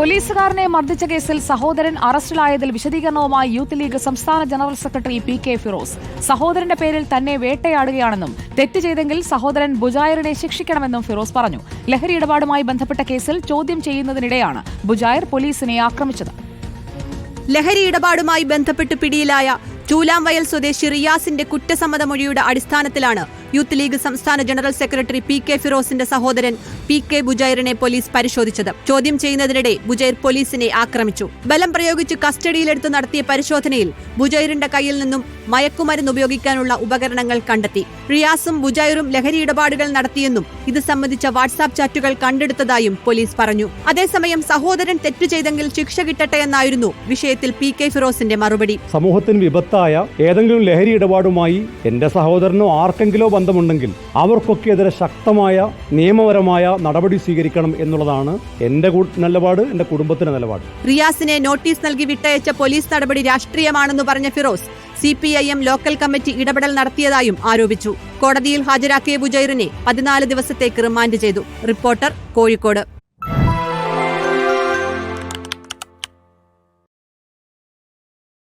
പോലീസുകാരനെ മർദ്ദിച്ച കേസിൽ സഹോദരൻ അറസ്റ്റിലായതിൽ വിശദീകരണവുമായി യൂത്ത് ലീഗ് സംസ്ഥാന general secretary P K Firoz. സഹോദരന്റെ പേരിൽ തന്നെ വേട്ടയാടുകയാണെന്നും തെറ്റ് ചെയ്തെങ്കിൽ സഹോദരൻ ബുജായറിനെ ശിക്ഷിക്കണമെന്നും ഫിറോസ് പറഞ്ഞു. ലഹരി ഇടപാടുമായി ബന്ധപ്പെട്ട കേസിൽ ചോദ്യം ചെയ്യുന്നതിനിടെയാണ് ബുജായർ പോലീസിനെ ആക്രമിച്ചത്. ലഹരി ഇടപാടുമായി ബന്ധപ്പെട്ട് പിടിയിലായ ചൂലാംവയൽ സ്വദേശി റിയാസിന്റെ കുറ്റസമ്മതമൊഴിയുടെ അടിസ്ഥാനത്തിലാണ് യൂത്ത് ലീഗ് സംസ്ഥാന ജനറൽ സെക്രട്ടറി പി കെ ഫിറോസിന്റെ സഹോദരൻ പി കെ ബുജൈറിനെ പോലീസ് പരിശോധിച്ചത്. ചോദ്യം ചെയ്യുന്നതിനിടെ ബുജൈർ പോലീസിനെ ആക്രമിച്ചു. ബലം പ്രയോഗിച്ച് കസ്റ്റഡിയിലെടുത്ത് നടത്തിയ പരിശോധനയിൽ ബുജൈറിന്റെ കയ്യിൽ നിന്നും മയക്കുമരുന്ന് ഉപയോഗിക്കാനുള്ള ഉപകരണങ്ങൾ കണ്ടെത്തി. റിയാസും ബുജൈറും ലഹരി ഇടപാടുകൾ നടത്തിയെന്നും ഇത് സംബന്ധിച്ച വാട്സാപ്പ് ചാറ്റുകൾ കണ്ടെടുത്തതായും പോലീസ് പറഞ്ഞു. അതേസമയം സഹോദരൻ തെറ്റു ചെയ്തെങ്കിൽ ശിക്ഷ കിട്ടട്ടെ എന്നായിരുന്നു വിഷയത്തിൽ പി കെ ഫിറോസിന്റെ മറുപടി. സമൂഹത്തിന് വിപത്തായ ഏതെങ്കിലും ലഹരി ഇടപാടുമായി എന്റെ സഹോദരനോ ആർക്കെങ്കിലോ ബന്ധമുണ്ടെങ്കിൽ അവർക്കൊക്കെ എതിരെ ശക്തമായ നിയമപരമായ നടപടി സ്വീകരിക്കണം എന്നുള്ളതാണ് എന്റെ നിലപാട് എന്റെ കുടുംബത്തിന്റെ നിലപാട്. റിയാസിനെ നോട്ടീസ് നൽകി വിട്ടയച്ച പോലീസ് നടപടി രാഷ്ട്രീയമാണെന്ന് പറഞ്ഞ Firoz C P I M local committee ഇടപെടൽ നടത്തിയതായും ആരോപിച്ചു. കോടതിയിൽ ഹാജരാക്കിയ ബുജൈറിനെ പതിനാല് ദിവസത്തേക്ക് റിമാൻഡ് ചെയ്തു. റിപ്പോർട്ടർ കോഴിക്കോട്.